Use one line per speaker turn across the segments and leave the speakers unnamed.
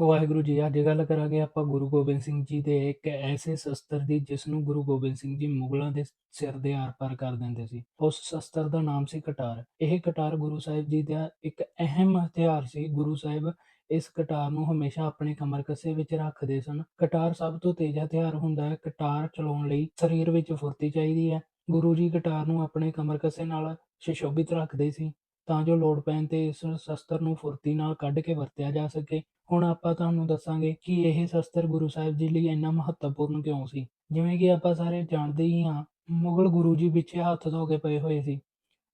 ਵਾਹਿਗੁਰੂ ਜੀ, ਅੱਜ ਗੱਲ ਕਰਾਂਗੇ ਆਪਾਂ ਗੁਰੂ ਗੋਬਿੰਦ ਸਿੰਘ ਜੀ ਦੇ ਇੱਕ ਐਸੇ ਸ਼ਸਤਰ ਦੀ, ਜਿਸ ਨੂੰ ਗੁਰੂ ਗੋਬਿੰਦ ਸਿੰਘ ਜੀ ਮੁਗਲਾਂ ਦੇ ਸਿਰ ਦੇ ਆਰ-ਪਾਰ ਕਰ ਦਿੰਦੇ ਸੀ। ਉਸ ਸ਼ਸਤਰ ਦਾ ਨਾਮ ਸੀ ਕਟਾਰ। ਇਹ ਕਟਾਰ ਗੁਰੂ ਸਾਹਿਬ ਜੀ ਦਾ ਇੱਕ ਅਹਿਮ ਹਥਿਆਰ ਸੀ। ਗੁਰੂ ਸਾਹਿਬ ਇਸ ਕਟਾਰ ਨੂੰ ਹਮੇਸ਼ਾ ਆਪਣੇ ਕਮਰ ਕੱਸੇ ਵਿੱਚ ਰੱਖਦੇ ਸਨ। ਕਟਾਰ ਸਭ ਤੋਂ ਤੇਜ਼ ਹਥਿਆਰ ਹੁੰਦਾ ਹੈ। ਕਟਾਰ ਚਲਾਉਣ ਲਈ ਸਰੀਰ ਵਿੱਚ ਫੁਰਤੀ ਚਾਹੀਦੀ ਹੈ। ਗੁਰੂ ਜੀ ਕਟਾਰ ਨੂੰ ਆਪਣੇ ਕਮਰ ਕੱਸੇ ਨਾਲ ਸੁਸ਼ੋਭਿਤ ਰੱਖਦੇ ਸੀ, ਤਾਂ ਜੋ ਲੋੜ ਪੈਣ ਤੇ ਇਸ ਸ਼ਸਤਰ ਨੂੰ ਫੁਰਤੀ ਨਾਲ ਕੱਢ ਕੇ ਵਰਤਿਆ ਜਾ ਸਕੇ। ਹੁਣ ਆਪਾਂ ਤੁਹਾਨੂੰ ਦੱਸਾਂਗੇ ਕਿ ਇਹ ਸ਼ਸਤਰ ਗੁਰੂ ਸਾਹਿਬ ਜੀ ਲਈ ਇੰਨਾ ਮਹੱਤਵਪੂਰਨ ਕਿਉਂ ਸੀ? ਜਿਵੇਂ ਕਿ ਆਪਾਂ ਸਾਰੇ ਜਾਣਦੇ ਹੀ ਹਾਂ, ਮੁਗਲ ਗੁਰੂ ਜੀ ਪਿੱਛੇ ਹੱਥ ਧੋ ਕੇ ਪਏ ਹੋਏ ਸੀ।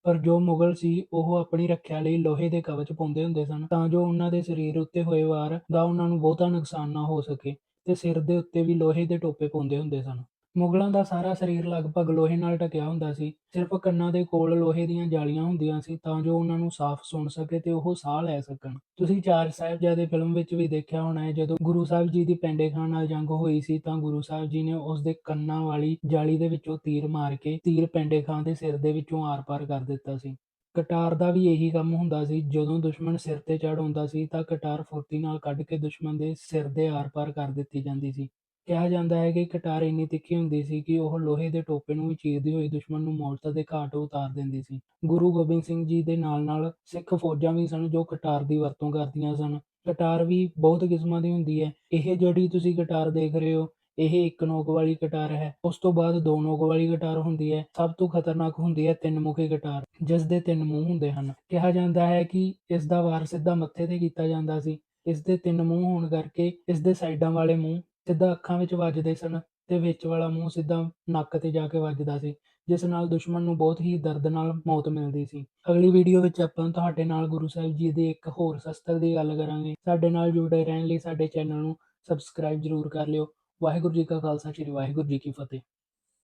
ਪਰ ਜੋ ਮੁਗਲ ਸੀ, ਉਹ ਆਪਣੀ ਰੱਖਿਆ ਲਈ ਲੋਹੇ ਦੇ ਕਵਚ ਪਾਉਂਦੇ ਹੁੰਦੇ ਸਨ ਤਾਂ ਜੋ ਉਹਨਾਂ ਦੇ ਸਰੀਰ ਉੱਤੇ ਹੋਏ ਵਾਰ ਦਾ ਉਹਨਾਂ ਨੂੰ ਬਹੁਤਾ ਨੁਕਸਾਨ ਨਾ ਹੋ ਸਕੇ ਤੇ ਸਿਰ ਦੇ ਉੱਤੇ ਵੀ ਲੋਹੇ ਦੇ ਟੋਪੇ ਪਾਉਂਦੇ ਹੁੰਦੇ ਸਨ। ਮੁਗਲਾਂ ਦਾ ਸਾਰਾ ਸਰੀਰ ਲਗਭਗ ਲੋਹੇ ਨਾਲ ਢਕਿਆ ਹੁੰਦਾ ਸੀ। ਸਿਰਫ ਕੰਨਾਂ ਦੇ ਕੋਲ ਲੋਹੇ ਦੀਆਂ ਜਾਲੀਆਂ ਹੁੰਦੀਆਂ ਸੀ ਤਾਂ ਜੋ ਉਹਨਾਂ ਨੂੰ ਸਾਫ਼ ਸੁਣ ਸਕੇ ਤੇ ਉਹ ਸਾਹ ਲੈ ਸਕਣ। ਤੁਸੀਂ ਚਾਰ ਸਾਹਿਬਜ਼ਾਦੇ ਫਿਲਮ ਵਿੱਚ ਵੀ ਦੇਖਿਆ ਹੋਣਾ ਹੈ, ਜਦੋਂ ਗੁਰੂ ਸਾਹਿਬ ਜੀ ਦੀ ਪੈਂਡੇ ਖਾਨ ਨਾਲ ਜੰਗ ਹੋਈ ਸੀ ਤਾਂ ਗੁਰੂ ਸਾਹਿਬ ਜੀ ਨੇ ਉਸ ਦੇ ਕੰਨਾਂ ਵਾਲੀ ਜਾਲੀ ਦੇ ਵਿੱਚੋਂ ਤੀਰ ਮਾਰ ਕੇ ਤੀਰ ਪੈਂਡੇ ਖਾਨ ਦੇ ਸਿਰ ਦੇ ਵਿੱਚੋਂ ਆਰ-ਪਾਰ ਕਰ ਦਿੱਤਾ ਸੀ। ਕਟਾਰ ਦਾ ਵੀ ਇਹੀ ਕੰਮ ਹੁੰਦਾ ਸੀ, ਜਦੋਂ ਦੁਸ਼ਮਣ ਸਿਰ ਤੇ ਚੜ ਆਉਂਦਾ ਸੀ ਤਾਂ ਕਟਾਰ ਫੁਰਤੀ ਨਾਲ ਕੱਢ ਕੇ ਦੁਸ਼ਮਣ ਦੇ ਸਿਰ ਦੇ ਆਰ-ਪਾਰ ਕਰ ਦਿੱਤੀ ਜਾਂਦੀ ਸੀ। ਕਿਹਾ ਜਾਂਦਾ ਹੈ ਕਿ ਕਟਾਰ ਇੰਨੀ ਤਿੱਖੀ ਹੁੰਦੀ ਸੀ ਕਿ ਉਹ ਲੋਹੇ ਦੇ ਟੋਪੇ ਨੂੰ ਵੀ ਚੀਰਦੀ ਹੋਈ ਦੁਸ਼ਮਣ ਨੂੰ ਮੌਤ ਦੇ ਘਾਟ ਉਤਾਰ ਦਿੰਦੀ ਸੀ। ਗੁਰੂ ਗੋਬਿੰਦ ਸਿੰਘ ਜੀ ਦੇ ਨਾਲ-ਨਾਲ ਸਿੱਖ ਫੌਜਾਂ ਵੀ ਸਨ ਜੋ ਕਟਾਰ ਦੀ ਵਰਤੋਂ ਕਰਦੀਆਂ ਸਨ। ਕਟਾਰ ਵੀ ਬਹੁਤ ਕਿਸਮਾਂ ਦੀ ਹੁੰਦੀ ਹੈ। ਇਹ ਜਿਹੜੀ ਤੁਸੀਂ ਕਟਾਰ ਦੇਖ ਰਹੇ ਹੋ, ਇਹ ਇੱਕ ਨੋਕ ਵਾਲੀ ਕਟਾਰ ਹੈ। ਉਸ ਤੋਂ ਬਾਅਦ ਦੋ ਨੋਕ ਵਾਲੀ ਕਟਾਰ ਹੁੰਦੀ ਹੈ। ਸਭ ਤੋਂ ਖਤਰਨਾਕ ਹੁੰਦੀ ਹੈ ਤਿੰਨ ਮੁਖੀ ਕਟਾਰ, ਜਿਸ ਦੇ ਤਿੰਨ ਮੂੰਹ ਹੁੰਦੇ ਹਨ। ਕਿਹਾ ਜਾਂਦਾ ਹੈ ਕਿ ਇਸ ਦਾ ਵਾਰ ਸਿੱਧਾ ਮੱਥੇ ਤੇ ਕੀਤਾ ਜਾਂਦਾ ਸੀ। ਇਸ ਦੇ ਤਿੰਨ ਮੂੰਹ ਹੋਣ ਕਰਕੇ ਇਸ ਦੇ ਸਾਈਡਾਂ ਵਾਲੇ ਮੂੰਹ ਸਿੱਧਾ ਅੱਖਾਂ ਵਿੱਚ ਵੱਜਦੇ ਸਨ ਤੇ ਵਿੱਚ ਵਾਲਾ ਮੂੰਹ ਸਿੱਧਾ ਨੱਕ ਤੇ ਜਾ ਕੇ ਵੱਜਦਾ ਸੀ, ਜਿਸ ਨਾਲ ਦੁਸ਼ਮਣ ਨੂੰ ਬਹੁਤ ਹੀ ਦਰਦ ਨਾਲ ਮੌਤ ਮਿਲਦੀ ਸੀ। ਅਗਲੀ ਵੀਡੀਓ ਵਿੱਚ ਆਪਾਂ ਤੁਹਾਡੇ ਨਾਲ ਗੁਰੂ ਸਾਹਿਬ ਜੀ ਦੇ ਇੱਕ ਹੋਰ ਸ਼ਸਤਰ ਦੀ ਗੱਲ ਕਰਾਂਗੇ। ਸਾਡੇ ਨਾਲ ਜੁੜੇ ਰਹਿਣ ਲਈ ਸਾਡੇ ਚੈਨਲ ਨੂੰ ਸਬਸਕ੍ਰਾਈਬ ਜ਼ਰੂਰ ਕਰ ਲਿਓ। ਵਾਹਿਗੁਰੂ ਜੀ ਕਾ ਖਾਲਸਾ, ਸ੍ਰੀ ਵਾਹਿਗੁਰੂ ਜੀ ਕੀ ਫਤਿਹ।